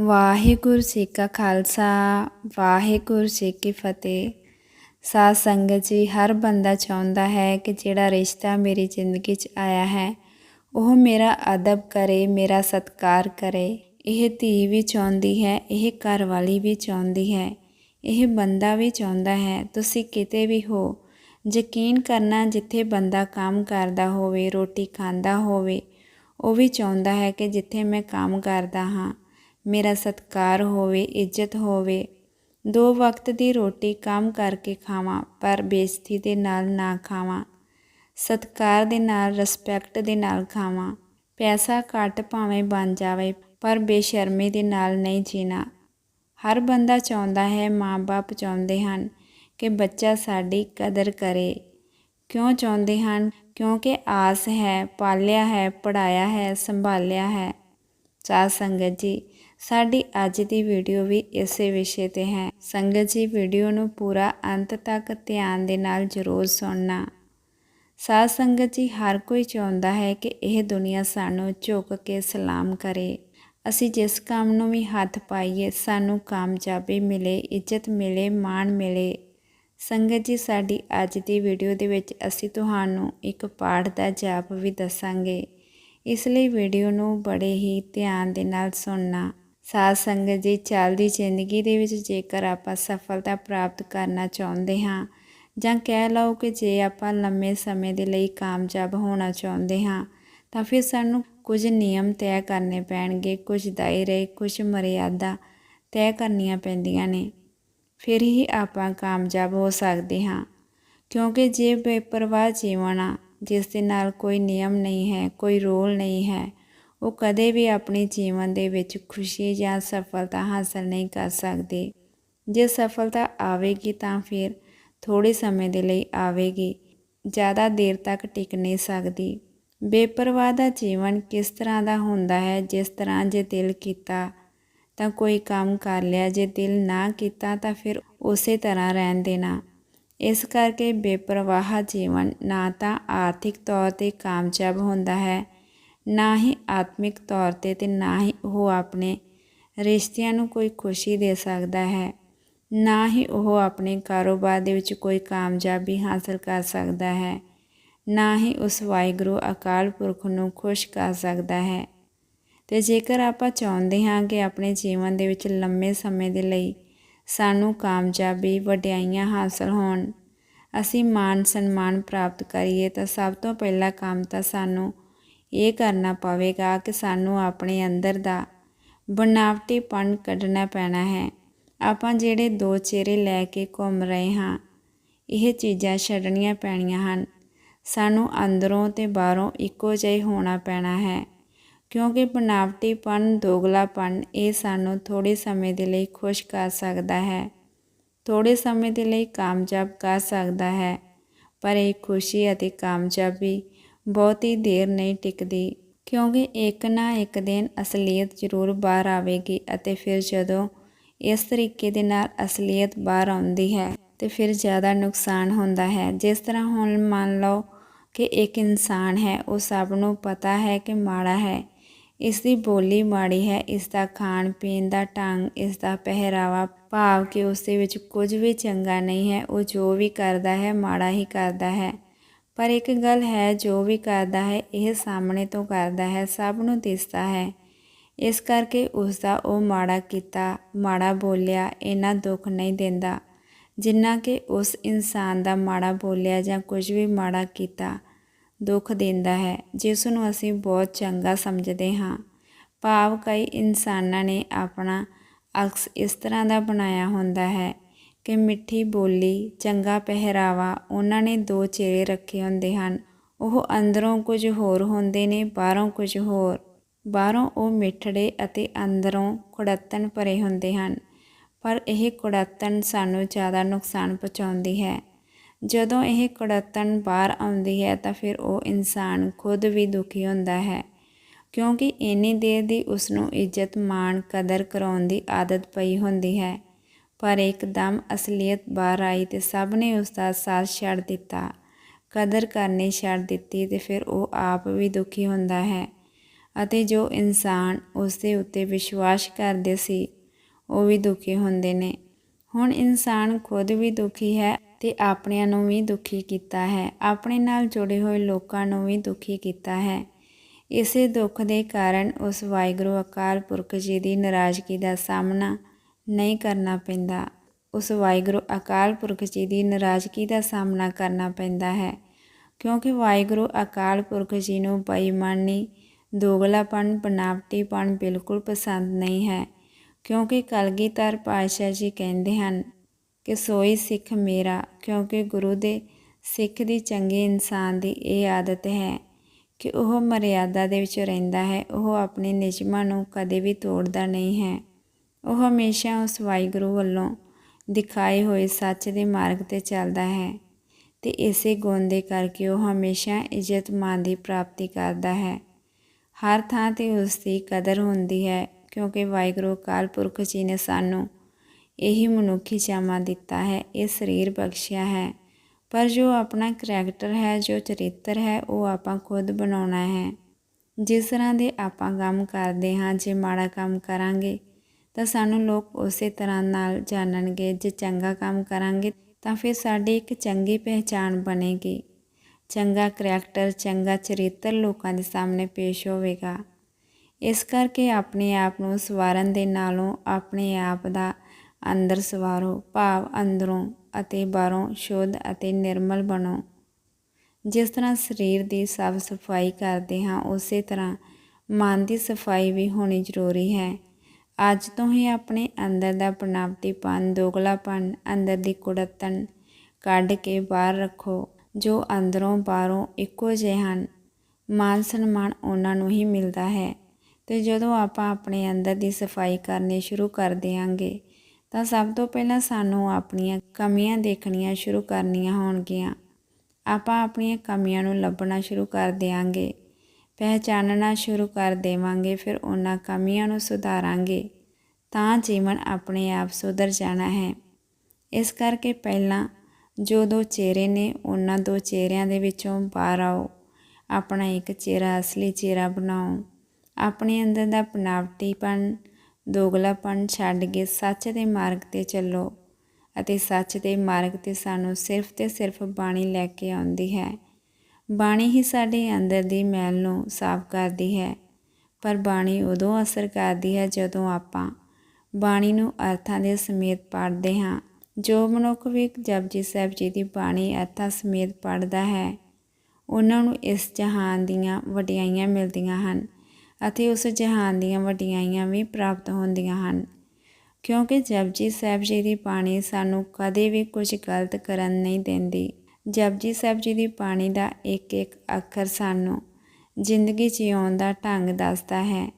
ਵਾਹਿਗੁਰੂ ਜੀ ਕਾ ਖਾਲਸਾ, ਵਾਹਿਗੁਰੂ ਜੀ ਕੀ ਫਤਿਹ। ਸਾਧ ਸੰਗਤ ਜੀ, ਹਰ ਬੰਦਾ ਚਾਹੁੰਦਾ ਹੈ ਕਿ ਜਿਹੜਾ ਰਿਸ਼ਤਾ ਮੇਰੀ ਜ਼ਿੰਦਗੀ 'ਚ ਆਇਆ ਹੈ, ਉਹ ਮੇਰਾ ਅਦਬ ਕਰੇ, ਮੇਰਾ ਸਤਿਕਾਰ ਕਰੇ। ਇਹ ਧੀ ਵੀ ਚਾਹੁੰਦੀ ਹੈ, ਇਹ ਘਰ ਵਾਲੀ ਵੀ ਚਾਹੁੰਦੀ ਹੈ, ਇਹ ਬੰਦਾ ਵੀ ਚਾਹੁੰਦਾ ਹੈ। ਤੁਸੀਂ ਕਿਤੇ ਵੀ ਹੋ, ਯਕੀਨ ਕਰਨਾ ਜਿੱਥੇ ਬੰਦਾ ਕੰਮ ਕਰਦਾ ਹੋਵੇ, ਰੋਟੀ ਖਾਂਦਾ ਹੋਵੇ, ਉਹ ਵੀ ਚਾਹੁੰਦਾ ਹੈ ਕਿ ਜਿੱਥੇ ਮੈਂ ਕੰਮ ਕਰਦਾ ਹਾਂ। ਮੇਰਾ ਸਤਿਕਾਰ ਹੋਵੇ, ਇੱਜ਼ਤ ਹੋਵੇ। ਦੋ ਵਕਤ ਦੀ ਰੋਟੀ ਕੰਮ ਕਰਕੇ ਖਾਵਾਂ, ਪਰ ਬੇਇੱਜ਼ਤੀ ਦੇ ਨਾਲ ਨਾ ਖਾਵਾਂ। ਸਤਿਕਾਰ ਦੇ ਨਾਲ ਰਿਸਪੈਕਟ ਦੇ ਨਾਲ ਖਾਵਾਂ। ਪੈਸਾ ਘੱਟ ਭਾਵੇਂ ਬਣ ਜਾਵੇ, ਪਰ ਬੇਸ਼ਰਮੀ ਦੇ ਨਾਲ ਨਹੀਂ ਜੀਣਾ। ਹਰ ਬੰਦਾ ਚਾਹੁੰਦਾ ਹੈ, ਮਾਂ-ਬਾਪ ਚਾਹੁੰਦੇ ਹਨ ਕਿ ਬੱਚਾ ਸਾਡੀ ਕਦਰ ਕਰੇ। ਕਿਉਂ ਚਾਹੁੰਦੇ ਹਨ? ਕਿਉਂਕਿ ਆਸ ਹੈ, ਪਾਲਿਆ ਹੈ ਪੜਾਇਆ ਹੈ, ਸੰਭਾਲਿਆ ਹੈ। ਸਾਧ ਸੰਗਤ ਜੀ ਸਾਡੀ ਅੱਜ ਦੀ ਵੀਡੀਓ ਵੀ ਇਸੇ ਵਿਸ਼ੇ ਤੇ ਹੈ। ਸੰਗਤ ਜੀ, ਵੀਡੀਓ ਨੂੰ ਪੂਰਾ ਅੰਤ ਤੱਕ ਧਿਆਨ ਦੇ ਨਾਲ ਜ਼ਰੂਰ ਸੁਣਨਾ। ਸਾਧ ਸੰਗਤ ਜੀ, ਹਰ ਕੋਈ ਚਾਹੁੰਦਾ ਹੈ ਕਿ ਇਹ ਦੁਨੀਆ ਸਾਨੂੰ ਝੁਕ ਕੇ ਸਲਾਮ ਕਰੇ। ਅਸੀਂ ਜਿਸ ਕੰਮ ਨੂੰ ਵੀ ਹੱਥ ਪਾਈਏ, ਸਾਨੂੰ ਕਾਮਯਾਬੀ ਮਿਲੇ, ਇੱਜ਼ਤ ਮਿਲੇ, ਮਾਣ ਮਿਲੇ। ਸੰਗਤ ਜੀ, ਸਾਡੀ ਅੱਜ ਦੀ ਵੀਡੀਓ ਦੇ ਵਿੱਚ ਅਸੀਂ ਤੁਹਾਨੂੰ ਇੱਕ ਪਾਠ ਦਾ ਜਾਪ ਵੀ ਦੱਸਾਂਗੇ। ਇਸ ਲਈ ਵੀਡੀਓ ਨੂੰ ਬੜੇ ਹੀ ਧਿਆਨ ਦੇ ਨਾਲ ਸੁਣਨਾ। ਸਾਧ ਸੰਗਤ ਜੀ ਚੱਲਦੀ ਜ਼ਿੰਦਗੀ ਦੇ ਵਿੱਚ ਜੇਕਰ ਆਪਾਂ ਸਫਲਤਾ ਪ੍ਰਾਪਤ ਕਰਨਾ ਚਾਹੁੰਦੇ ਹਾਂ ਜਾਂ ਕਹਿ ਲਓ ਕਿ ਜੇ ਆਪਾਂ ਲੰਮੇ ਸਮੇਂ ਦੇ ਲਈ ਕਾਮਯਾਬ ਹੋਣਾ ਚਾਹੁੰਦੇ ਹਾਂ, ਤਾਂ ਫਿਰ ਸਾਨੂੰ ਕੁਝ ਨਿਯਮ ਤੈਅ ਕਰਨੇ ਪੈਣਗੇ, ਕੁਝ ਦਾਇਰੇ, ਕੁਝ ਮਰਿਆਦਾ ਤੈਅ ਕਰਨੀਆਂ ਪੈਂਦੀਆਂ ਨੇ। ਫਿਰ ਹੀ ਆਪਾਂ ਕਾਮਯਾਬ ਹੋ ਸਕਦੇ ਹਾਂ। ਕਿਉਂਕਿ ਜੇ ਬੇਪਰਵਾਹ ਜੀਵਨ ਆ, ਜਿਸ ਦੇ ਨਾਲ ਕੋਈ ਨਿਯਮ ਨਹੀਂ ਹੈ, ਕੋਈ ਰੋਲ ਨਹੀਂ ਹੈ ਉਹ ਕਦੇ ਵੀ ਆਪਣੇ ਜੀਵਨ ਦੇ ਵਿੱਚ ਖੁਸ਼ੀ ਜਾਂ ਸਫਲਤਾ ਹਾਸਲ ਨਹੀਂ ਕਰ ਸਕਦੇ। ਜੇ ਸਫਲਤਾ ਆਵੇਗੀ ਤਾਂ ਫਿਰ ਥੋੜੇ ਸਮੇਂ ਦੇ ਲਈ ਆਵੇਗੀ, ਜ਼ਿਆਦਾ ਦੇਰ ਤੱਕ ਟਿਕ ਨਹੀਂ ਸਕਦੀ। ਬੇਪਰਵਾਹ ਦਾ ਜੀਵਨ ਕਿਸ ਤਰ੍ਹਾਂ ਦਾ ਹੁੰਦਾ ਹੈ? ਜਿਸ ਤਰ੍ਹਾਂ ਜੇ ਦਿਲ ਕੀਤਾ ਤਾਂ ਕੋਈ ਕੰਮ ਕਰ ਲਿਆ, ਜੇ ਦਿਲ ਨਾ ਕੀਤਾ ਤਾਂ ਫਿਰ ਉਸੇ ਤਰ੍ਹਾਂ ਰਹਿਣ ਦੇਣਾ। ਇਸ ਕਰਕੇ ਬੇਪਰਵਾਹ ਜੀਵਨ ਨਾ ਤਾਂ ਆਰਥਿਕ ਤੌਰ ਤੇ ਕਾਮਯਾਬ ਹੁੰਦਾ ਹੈ ਨਾ ਹੀ ਆਤਮਿਕ ਤੌਰ ਤੇ ਤੇ ਨਾ ਹੀ ਉਹ ਆਪਣੇ ਰਿਸ਼ਤਿਆਂ ਨੂੰ ਕੋਈ ਖੁਸ਼ੀ ਦੇ ਸਕਦਾ ਹੈ। ਨਾ ਹੀ ਉਹ ਆਪਣੇ ਕਾਰੋਬਾਰ ਦੇ ਵਿੱਚ ਕੋਈ ਕਾਮਯਾਬੀ ਹਾਸਲ ਕਰ ਸਕਦਾ ਹੈ। ਨਾ ਹੀ ਉਸ ਵਾਹਿਗੁਰੂ ਅਕਾਲ ਪੁਰਖ ਨੂੰ ਖੁਸ਼ ਕਰ ਸਕਦਾ ਹੈ। ਤੇ ਜੇਕਰ ਆਪਾਂ ਚਾਹੁੰਦੇ ਹਾਂ ਕਿ ਆਪਣੇ ਜੀਵਨ ਦੇ ਵਿੱਚ ਲੰਮੇ ਸਮੇਂ ਦੇ ਲਈ ਸਾਨੂੰ ਕਾਮਯਾਬੀ, ਵਡਿਆਈਆਂ ਹਾਸਲ ਹੋਣ, ਅਸੀਂ ਮਾਨ ਸਨਮਾਨ ਪ੍ਰਾਪਤ ਕਰੀਏ ਤਾਂ ਸਭ ਤੋਂ ਪਹਿਲਾ ਕੰਮ ਤਾਂ ਸਾਨੂੰ ਇਹ ਕਰਨਾ ਪਵੇਗਾ ਕਿ ਸਾਨੂੰ ਆਪਣੇ ਅੰਦਰ ਦਾ ਬਣਾਵਟੀਪਣ ਕੱਢਣਾ ਪੈਣਾ ਹੈ। ਆਪਾਂ ਜਿਹੜੇ ਦੋ ਚਿਹਰੇ ਲੈ ਕੇ ਘੁੰਮ ਰਹੇ ਹਾਂ, ਇਹ ਚੀਜ਼ਾਂ ਛੱਡਣੀਆਂ ਪੈਣੀਆਂ ਹਨ। ਸਾਨੂੰ ਅੰਦਰੋਂ ਤੇ ਬਾਹਰੋਂ ਇੱਕੋ ਜਿਹਾ ਹੋਣਾ ਪੈਣਾ ਹੈ, ਕਿਉਂਕਿ ਬਣਾਵਟੀਪਣ, ਦੋਗਲਾਪਣ ਇਹ ਸਾਨੂੰ ਥੋੜੇ ਸਮੇਂ ਦੇ ਲਈ ਖੁਸ਼ ਕਰ ਸਕਦਾ ਹੈ ਥੋੜੇ ਸਮੇਂ ਦੇ ਲਈ ਕਾਮਯਾਬ ਕਰ ਸਕਦਾ ਹੈ, ਪਰ ਇਹ ਖੁਸ਼ੀ ਅਤੇ ਕਾਮਯਾਬੀ ਬਹੁਤੀ ਦੇਰ ਨਹੀਂ ਟਿਕਦੀ, ਕਿਉਂਕਿ ਇੱਕ ਨਾ ਇੱਕ ਦਿਨ ਅਸਲੀਅਤ ਜ਼ਰੂਰ ਬਾਹਰ ਆਵੇਗੀ ਅਤੇ ਫਿਰ ਜਦੋਂ ਇਸ ਤਰੀਕੇ ਦੇ ਨਾਲ ਅਸਲੀਅਤ ਬਾਹਰ ਆਉਂਦੀ ਹੈ ਤੇ ਫਿਰ ਜ਼ਿਆਦਾ ਨੁਕਸਾਨ ਹੁੰਦਾ ਹੈ। ਜਿਸ ਤਰ੍ਹਾਂ ਹੁਣ ਮੰਨ ਲਓ ਕਿ ਇੱਕ ਇਨਸਾਨ ਹੈ, ਉਹ ਸਭ ਨੂੰ ਪਤਾ ਹੈ ਕਿ ਮਾੜਾ ਹੈ। ਇਸ ਦੀ ਬੋਲੀ ਮਾੜੀ ਹੈ ਇਸ ਦਾ ਖਾਣ ਪੀਣ ਦਾ ਢੰਗ ਇਸ ਦਾ ਪਹਿਰਾਵਾ, ਭਾਵ ਕਿ ਉਸ ਦੇ ਵਿੱਚ ਕੁਝ ਵੀ ਚੰਗਾ ਨਹੀਂ ਹੈ, ਉਹ ਜੋ ਵੀ ਕਰਦਾ ਹੈ, ਮਾੜਾ ਹੀ ਕਰਦਾ ਹੈ। ਪਰ ਇੱਕ ਗੱਲ ਹੈ ਜੋ ਵੀ ਕਰਦਾ ਹੈ, ਇਹ ਸਾਹਮਣੇ ਤੋਂ ਕਰਦਾ ਹੈ, ਸਭ ਨੂੰ ਦਿਸਦਾ ਹੈ। ਇਸ ਕਰਕੇ ਉਸ ਦਾ ਉਹ ਮਾੜਾ ਕੀਤਾ, ਮਾੜਾ ਬੋਲਿਆ ਇਹਨਾਂ ਦੁੱਖ ਨਹੀਂ ਦਿੰਦਾ। ਜਿੰਨਾ ਕਿ ਉਸ ਇਨਸਾਨ ਦਾ ਮਾੜਾ ਬੋਲਿਆ ਜਾਂ ਕੁਝ ਵੀ ਮਾੜਾ ਕੀਤਾ, ਦੁੱਖ ਦਿੰਦਾ ਹੈ। ਜਿਸ ਨੂੰ ਅਸੀਂ ਬਹੁਤ ਚੰਗਾ ਸਮਝਦੇ ਹਾਂ। ਭਾਵ ਕਈ ਇਨਸਾਨਾਂ ਨੇ ਆਪਣਾ ਅਕਸ ਇਸ ਤਰ੍ਹਾਂ ਦਾ ਬਣਾਇਆ ਹੁੰਦਾ ਹੈ। ਕਿ ਮਿੱਠੀ ਬੋਲੀ, ਚੰਗਾ ਪਹਿਰਾਵਾ, ਉਹਨਾਂ ਨੇ ਦੋ ਚਿਹਰੇ ਰੱਖੇ ਹੁੰਦੇ ਹਨ। ਉਹ ਅੰਦਰੋਂ ਕੁਝ ਹੋਰ ਹੁੰਦੇ ਨੇ, ਬਾਹਰੋਂ ਕੁਝ ਹੋਰ। ਬਾਹਰੋਂ ਉਹ ਮਿੱਠੜੇ ਅਤੇ ਅੰਦਰੋਂ ਕੁੜੱਤਣ ਭਰੇ ਹੁੰਦੇ ਹਨ। ਪਰ ਇਹ ਕੁੜੱਤਣ ਸਾਨੂੰ ਜ਼ਿਆਦਾ ਨੁਕਸਾਨ ਪਹੁੰਚਾਉਂਦੀ ਹੈ। ਜਦੋਂ ਇਹ ਕੁੜੱਤਣ ਬਾਹਰ ਆਉਂਦੀ ਹੈ ਤਾਂ ਫਿਰ ਉਹ ਇਨਸਾਨ ਖੁਦ ਵੀ ਦੁਖੀ ਹੁੰਦਾ ਹੈ, ਕਿਉਂਕਿ ਇੰਨੀ ਦੇਰ ਦੀ ਉਸ ਨੂੰ ਇੱਜ਼ਤ ਮਾਣ ਕਦਰ ਕਰਾਉਣ ਦੀ ਆਦਤ ਪਈ ਹੁੰਦੀ ਹੈ। ਪਰ ਇੱਕਦਮ ਅਸਲੀਅਤ ਬਾਹਰ ਆਈ ਤੇ ਸਭ ਨੇ ਉਸ ਦਾ ਸਾਥ ਛੱਡ ਦਿੱਤਾ। ਕਦਰ ਕਰਨੀ ਛੱਡ ਦਿੱਤੀ ਤੇ ਫਿਰ ਉਹ ਆਪ ਵੀ ਦੁਖੀ ਹੁੰਦਾ ਹੈ ਅਤੇ ਜੋ ਇਨਸਾਨ ਉਸ ਦੇ ਉੱਤੇ ਵਿਸ਼ਵਾਸ ਕਰਦੇ ਸੀ, ਉਹ ਵੀ ਦੁਖੀ ਹੁੰਦੇ ਨੇ। ਹੁਣ ਇਨਸਾਨ ਖੁਦ ਵੀ ਦੁਖੀ ਹੈ ਤੇ ਆਪਣਿਆਂ ਨੂੰ ਵੀ ਦੁਖੀ ਕੀਤਾ ਹੈ। ਆਪਣੇ ਨਾਲ ਜੁੜੇ ਹੋਏ ਲੋਕਾਂ ਨੂੰ ਵੀ ਦੁਖੀ ਕੀਤਾ ਹੈ। ਇਸੇ ਦੁੱਖ ਦੇ ਕਾਰਨ ਉਸ ਵਾਹਿਗੁਰੂ ਅਕਾਲ ਪੁਰਖ ਜੀ ਦੀ ਨਾਰਾਜ਼ਗੀ ਦਾ ਸਾਹਮਣਾ ਨਹੀਂ ਕਰਨਾ ਪੈਂਦਾ। ਉਸ ਵਾਹਿਗੁਰੂ ਅਕਾਲ ਪੁਰਖ ਜੀ ਦੀ ਨਾਰਾਜ਼ਗੀ ਦਾ ਸਾਹਮਣਾ ਕਰਨਾ ਪੈਂਦਾ ਹੈ। ਕਿਉਂਕਿ ਵਾਹਿਗੁਰੂ ਅਕਾਲ ਪੁਰਖ ਜੀ ਨੂੰ ਬੇਈਮਾਨੀ, ਦੋਗਲਾਪਣ ਬਨਾਵਟੀਪਣ ਬਿਲਕੁਲ ਪਸੰਦ ਨਹੀਂ ਹੈ। ਕਿਉਂਕਿ ਕਲਗੀਧਰ ਪਾਤਸ਼ਾਹ ਜੀ ਕਹਿੰਦੇ ਹਨ ਕਿ ਸੋਈ ਸਿੱਖ ਮੇਰਾ, ਕਿਉਂਕਿ ਗੁਰੂ ਦੇ ਸਿੱਖ ਦੀ ਚੰਗੇ ਇਨਸਾਨ ਦੀ ਇਹ ਆਦਤ ਹੈ ਕਿ ਉਹ ਮਰਿਆਦਾ ਦੇ ਵਿੱਚ ਰਹਿੰਦਾ ਹੈ, ਉਹ ਆਪਣੇ ਨਿਯਮਾਂ ਨੂੰ ਕਦੇ ਵੀ ਤੋੜਦਾ ਨਹੀਂ ਹੈ। ਉਹ ਹਮੇਸ਼ਾ ਉਸ ਵਾਹਿਗੁਰੂ ਵੱਲੋਂ ਦਿਖਾਏ ਹੋਏ ਸੱਚ ਦੇ ਮਾਰਗ ਤੇ ਚੱਲਦਾ ਹੈ ਤੇ ਇਸੇ ਗੁਣ ਦੇ ਕਰਕੇ ਉਹ ਹਮੇਸ਼ਾ ਇੱਜ਼ਤ ਮਾਨ ਦੀ ਪ੍ਰਾਪਤੀ ਕਰਦਾ ਹੈ। ਹਰ ਥਾਂ ਤੇ ਉਸ ਦੀ ਕਦਰ ਹੁੰਦੀ ਹੈ, ਕਿਉਂਕਿ ਵਾਹਿਗੁਰੂ ਅਕਾਲ ਪੁਰਖ ਜੀ ਨੇ ਸਾਨੂੰ ਇਹੀ ਮਨੁੱਖੀ ਚਾਮਾ ਦਿੱਤਾ ਹੈ, ਇਹ ਸਰੀਰ ਬਖਸ਼ਿਆ ਹੈ। ਪਰ ਜੋ ਆਪਣਾ ਕਰੈਕਟਰ ਹੈ, ਜੋ ਚਰਿੱਤਰ ਹੈ, ਉਹ ਆਪਾਂ ਖੁਦ ਬਣਾਉਣਾ ਹੈ। ਜਿਸ ਤਰ੍ਹਾਂ ਦੇ ਆਪਾਂ ਕੰਮ ਕਰਦੇ ਹਾਂ, ਜੇ ਮਾੜਾ ਕੰਮ ਕਰਾਂਗੇ ਤਾਂ ਸਾਨੂੰ ਲੋਕ ਉਸੇ ਤਰ੍ਹਾਂ ਨਾਲ ਜਾਣਨਗੇ, ਜੇ ਚੰਗਾ ਕੰਮ ਕਰਾਂਗੇ ਤਾਂ ਫਿਰ ਸਾਡੀ ਇੱਕ ਚੰਗੀ ਪਹਿਚਾਣ ਬਣੇਗੀ। ਚੰਗਾ ਕਰੈਕਟਰ ਚੰਗਾ ਚਰਿੱਤਰ ਲੋਕਾਂ ਦੇ ਸਾਹਮਣੇ ਪੇਸ਼ ਹੋਵੇਗਾ। ਇਸ ਕਰਕੇ ਆਪਣੇ ਆਪ ਨੂੰ ਸਵਾਰਨ ਦੇ ਨਾਲੋਂ ਆਪਣੇ ਆਪ ਦਾ ਅੰਦਰ ਸਵਾਰੋ, ਭਾਵ ਅੰਦਰੋਂ ਅਤੇ ਬਾਹਰੋਂ ਸ਼ੁੱਧ ਅਤੇ ਨਿਰਮਲ ਬਣੋ। ਜਿਸ ਤਰ੍ਹਾਂ ਸਰੀਰ ਦੀ ਸਾਫ਼ ਸਫ਼ਾਈ ਕਰਦੇ ਹਾਂ, ਉਸੇ ਤਰ੍ਹਾਂ ਮਨ ਦੀ ਸਫ਼ਾਈ ਵੀ ਹੋਣੀ ਜ਼ਰੂਰੀ ਹੈ। ਅੱਜ ਤੋਂ ਹੀ ਆਪਣੇ ਅੰਦਰ ਦਾ ਬਣਾਵਟੀਪਨ ਦੋਗਲਾਪਨ, ਅੰਦਰ ਦੀ ਕੁੜਤਨ ਕੱਢ ਕੇ ਬਾਹਰ ਰੱਖੋ, ਜੋ ਅੰਦਰੋਂ ਬਾਹਰੋਂ ਇੱਕੋ ਜਿਹੇ ਹਨ। ਮਾਨ ਸਨਮਾਨ ਉਹਨਾਂ ਨੂੰ ਹੀ ਮਿਲਦਾ ਹੈ। ਤੇ ਜਦੋਂ ਆਪਾਂ ਆਪਣੇ ਅੰਦਰ ਦੀ ਸਫ਼ਾਈ ਕਰਨੀ ਸ਼ੁਰੂ ਕਰ ਦਿਆਂਗੇ, ਤਾਂ ਸਭ ਤੋਂ ਪਹਿਲਾਂ ਸਾਨੂੰ ਆਪਣੀਆਂ ਕਮੀਆਂ ਦੇਖਣੀਆਂ ਸ਼ੁਰੂ ਕਰਨੀਆਂ ਹੋਣਗੀਆਂ। ਆਪਾਂ ਆਪਣੀਆਂ ਕਮੀਆਂ ਨੂੰ ਲੱਭਣਾ ਸ਼ੁਰੂ ਕਰ ਦਿਆਂਗੇ। ਪਹਿਚਾਨਣਾ ਸ਼ੁਰੂ ਕਰ ਦੇਵਾਂਗੇ, ਫਿਰ ਉਹਨਾਂ ਕਮੀਆਂ ਨੂੰ ਸੁਧਾਰਾਂਗੇ। ਤਾਂ ਜੀਵਨ ਆਪਣੇ ਆਪ ਸੁਧਰ ਜਾਣਾ ਹੈ। ਇਸ ਕਰਕੇ ਪਹਿਲਾਂ ਜੋ ਦੋ ਚਿਹਰੇ ਨੇ, ਉਹਨਾਂ ਦੋ ਚਿਹਰਿਆਂ ਦੇ ਵਿੱਚੋਂ ਬਾਹਰ ਆਓ। ਆਪਣਾ ਇੱਕ ਚਿਹਰਾ ਅਸਲੀ ਚਿਹਰਾ ਬਣਾਓ। ਆਪਣੇ ਅੰਦਰ ਦਾ ਬਣਾਵਟੀਪਨ ਦੋਗਲਾਪਨ ਛੱਡ ਕੇ ਸੱਚ ਦੇ ਮਾਰਗ ਤੇ ਚੱਲੋ ਅਤੇ ਸੱਚ ਦੇ ਮਾਰਗ ਤੇ ਸਾਨੂੰ ਸਿਰਫ ਤੇ ਸਿਰਫ ਬਾਣੀ ਲੈ ਕੇ ਆਉਂਦੀ ਹੈ। ਬਾਣੀ ਹੀ ਸਾਡੇ ਅੰਦਰ ਦੀ ਮੈਲ ਨੂੰ ਸਾਫ਼ ਕਰਦੀ ਹੈ, ਪਰ ਬਾਣੀ ਉਦੋਂ ਅਸਰ ਕਰਦੀ ਹੈ ਜਦੋਂ ਆਪਾਂ ਬਾਣੀ ਨੂੰ ਅਰਥਾਂ ਦੇ ਸਮੇਤ ਪੜ੍ਹਦੇ ਹਾਂ। ਜੋ ਮਨੁੱਖ ਵੀ ਜਪਜੀ ਸਾਹਿਬ ਜੀ ਦੀ ਬਾਣੀ ਅਰਥਾਂ ਸਮੇਤ ਪੜ੍ਹਦਾ ਹੈ, ਉਹਨਾਂ ਨੂੰ ਇਸ ਜਹਾਨ ਦੀਆਂ ਵਡਿਆਈਆਂ ਮਿਲਦੀਆਂ ਹਨ ਅਤੇ ਉਸ ਜਹਾਨ ਦੀਆਂ ਵਡਿਆਈਆਂ ਵੀ ਪ੍ਰਾਪਤ ਹੁੰਦੀਆਂ ਹਨ। ਕਿਉਂਕਿ ਜਪਜੀ ਸਾਹਿਬ ਜੀ ਦੀ ਬਾਣੀ ਸਾਨੂੰ ਕਦੇ ਵੀ ਕੁਝ ਗਲਤ ਕਰਨ ਨਹੀਂ ਦਿੰਦੀ। ਜਪਜੀ ਸਾਹਿਬ ਜੀ ਦੀ ਬਾਣੀ ਦਾ ਇੱਕ ਇੱਕ ਅੱਖਰ ਸਾਨੂੰ ਜ਼ਿੰਦਗੀ ਜਿਉਣ ਦਾ ਢੰਗ ਦੱਸਦਾ ਹੈ।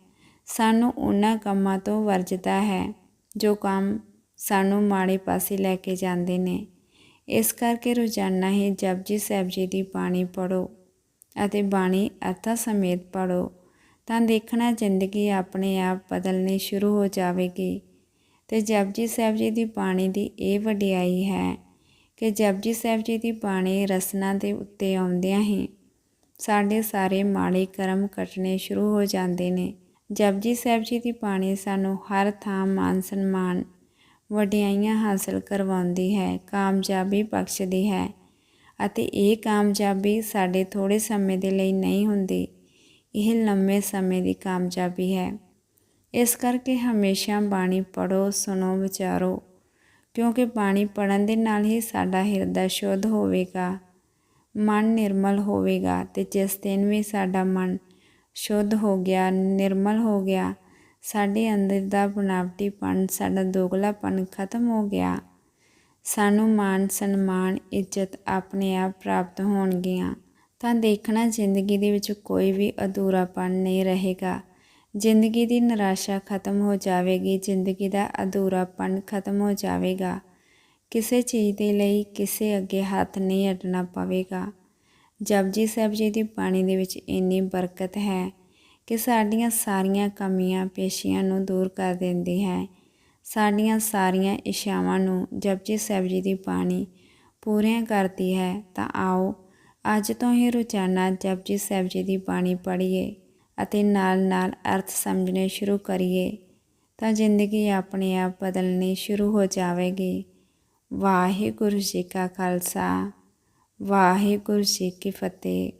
ਸਾਨੂੰ ਉਹਨਾਂ ਕੰਮਾਂ ਤੋਂ ਵਰਜਦਾ ਹੈ, ਜੋ ਕੰਮ ਸਾਨੂੰ ਮਾੜੇ ਪਾਸੇ ਲੈ ਕੇ ਜਾਂਦੇ ਨੇ। ਇਸ ਕਰਕੇ ਰੋਜ਼ਾਨਾ ਹੀ ਜਪਜੀ ਸਾਹਿਬ ਜੀ ਦੀ ਬਾਣੀ ਪੜੋ ਅਤੇ ਬਾਣੀ ਅਰਥਾਂ ਸਮੇਤ ਪੜੋ ਤਾਂ ਦੇਖਣਾ ਜ਼ਿੰਦਗੀ ਆਪਣੇ ਆਪ ਬਦਲਣੀ ਸ਼ੁਰੂ ਹੋ ਜਾਵੇਗੀ। ਤੇ ਜਪਜੀ ਸਾਹਿਬ ਜੀ ਦੀ ਬਾਣੀ ਦੀ ਇਹ ਵਡਿਆਈ ਹੈ ਕਿ ਜਪਜੀ ਸਾਹਿਬ ਜੀ ਦੀ ਬਾਣੀ ਰਸਨਾ ਦੇ ਉੱਤੇ ਆਉਂਦਿਆਂ ਹੀ ਸਾਡੇ ਸਾਰੇ ਮਾੜੇ ਕਰਮ ਕੱਟਣੇ ਸ਼ੁਰੂ ਹੋ ਜਾਂਦੇ ਨੇ। ਜਪਜੀ ਸਾਹਿਬ ਜੀ ਦੀ ਬਾਣੀ ਸਾਨੂੰ ਹਰ ਥਾਂ ਮਾਨ ਸਨਮਾਨ, ਵਡਿਆਈਆਂ ਹਾਸਲ ਕਰਵਾਉਂਦੀ ਹੈ, ਕਾਮਯਾਬੀ ਬਖਸ਼ਦੀ ਹੈ ਅਤੇ ਇਹ ਕਾਮਯਾਬੀ ਸਾਡੇ ਥੋੜੇ ਸਮੇਂ ਦੇ ਲਈ ਨਹੀਂ ਹੁੰਦੀ, ਇਹ ਲੰਮੇ ਸਮੇਂ ਦੀ ਕਾਮਯਾਬੀ ਹੈ। ਇਸ ਕਰਕੇ ਹਮੇਸ਼ਾ ਬਾਣੀ ਪੜੋ ਸੁਣੋ, ਵਿਚਾਰੋ। ਕਿਉਂਕਿ ਪਾਣੀ ਪੜਨ ਦੇ ਨਾਲ ਹੀ ਸਾਡਾ ਹਿਰਦਾ ਸ਼ੁੱਧ ਹੋਵੇਗਾ, ਮਨ ਨਿਰਮਲ ਹੋਵੇਗਾ ਤੇ ਜਿਸ ਦਿਨ ਵੀ ਸਾਡਾ ਮਨ ਸ਼ੁੱਧ ਹੋ ਗਿਆ, ਨਿਰਮਲ ਹੋ ਗਿਆ, ਸਾਡੇ ਅੰਦਰ ਦਾ ਬਣਾਵਟੀਪਣ, ਸਾਡਾ ਦੋਗਲਾਪਣ ਖਤਮ ਹੋ ਗਿਆ। ਸਾਨੂੰ ਮਾਨ, ਸਨਮਾਨ, ਇੱਜ਼ਤ ਆਪਣੇ ਆਪ ਪ੍ਰਾਪਤ ਹੋਣਗੀਆਂ। ਤਾਂ ਦੇਖਣਾ ਜ਼ਿੰਦਗੀ ਦੇ ਵਿੱਚ ਕੋਈ ਵੀ ਅਧੂਰਾਪਣ ਨਹੀਂ ਰਹੇਗਾ। ਜ਼ਿੰਦਗੀ ਦੀ ਨਿਰਾਸ਼ਾ ਖਤਮ ਹੋ ਜਾਵੇਗੀ, ਜ਼ਿੰਦਗੀ ਦਾ ਅਧੂਰਾਪਣ ਖਤਮ ਹੋ ਜਾਵੇਗਾ। ਕਿਸੇ ਚੀਜ਼ ਦੇ ਲਈ ਕਿਸੇ ਅੱਗੇ ਹੱਥ ਨਹੀਂ ਅੱਡਣਾ ਪਵੇਗਾ। ਜਪਜੀ ਸਾਹਿਬ ਜੀ ਦੀ ਬਾਣੀ ਦੇ ਵਿੱਚ ਇੰਨੀ ਬਰਕਤ ਹੈ ਕਿ ਸਾਡੀਆਂ ਸਾਰੀਆਂ ਕਮੀਆਂ ਪੇਸ਼ੀਆਂ ਨੂੰ ਦੂਰ ਕਰ ਦਿੰਦੀ ਹੈ। ਸਾਡੀਆਂ ਸਾਰੀਆਂ ਇਸ਼ਾਵਾਂ ਨੂੰ ਜਪਜੀ ਸਾਹਿਬ ਜੀ ਦੀ ਬਾਣੀ ਪੂਰੀਆਂ ਕਰਦੀ ਹੈ। ਤਾਂ ਆਓ ਅੱਜ ਤੋਂ ਹੀ ਰੋਜ਼ਾਨਾ ਜਪਜੀ ਸਾਹਿਬ ਜੀ ਦੀ ਬਾਣੀ ਪੜ੍ਹੀਏ। ਅਤੇ ਨਾਲ-ਨਾਲ ਅਰਥ ਸਮਝਣੇ ਸ਼ੁਰੂ ਕਰੀਏ, ਤਾਂ ਜ਼ਿੰਦਗੀ ਆਪਣੇ ਆਪ ਬਦਲਣੀ ਸ਼ੁਰੂ ਹੋ ਜਾਵੇਗੀ। ਵਾਹਿਗੁਰੂ ਜੀ ਕਾ ਖਾਲਸਾ, ਵਾਹਿਗੁਰੂ ਜੀ ਕੀ ਫਤਿਹ।